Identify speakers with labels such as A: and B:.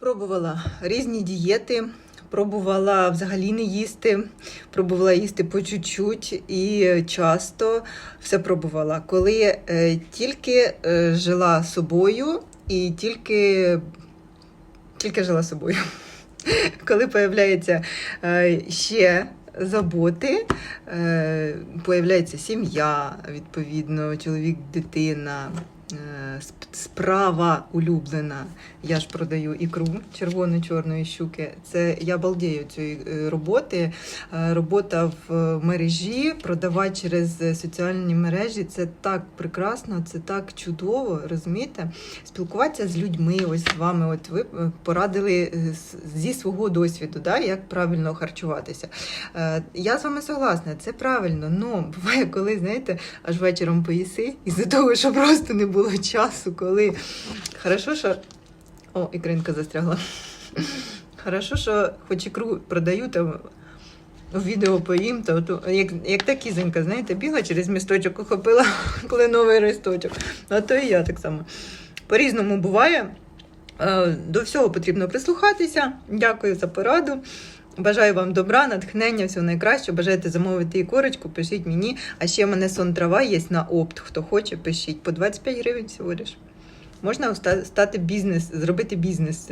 A: Пробувала різні дієти, пробувала взагалі не їсти, пробувала їсти по чуть-чуть і часто все пробувала. Коли е, тільки е, жила собою і тільки, тільки жила собою. Коли появляється е, ще заботи, появляється сім'я, відповідно, чоловік, дитина, справа улюблена. Я ж продаю ікру червоно-чорної щуки. Це я балдею цієї е, роботи. Е, Робота в мережі, продавати через е, соціальні мережі це так прекрасно, це так чудово, розумієте? Спілкуватися з людьми, ось з вами. От ви е, порадили е, зі свого досвіду, да, як правильно харчуватися. Е, Я з вами согласна, це правильно. Ну буває, коли знаєте, аж вечором поїси, із-за того, що просто не було часу, коли хорошо, що о, ікринка застрягла. Хорошо, що хоч ікру продаю, то в відео поїм, то, то як, як та кізонька, знаєте, бігла через місточок, охопила кленовий листочок. А то і я так само. По-різному буває. Е, До всього потрібно прислухатися. Дякую за пораду. Бажаю вам добра, натхнення, всього найкращого. Бажаєте замовити і корочку, пишіть мені. А ще мене сон трава є на опт. Хто хоче, пишіть. По 25 гривень всього лиш. Можна стати бізнес, зробити бізнес.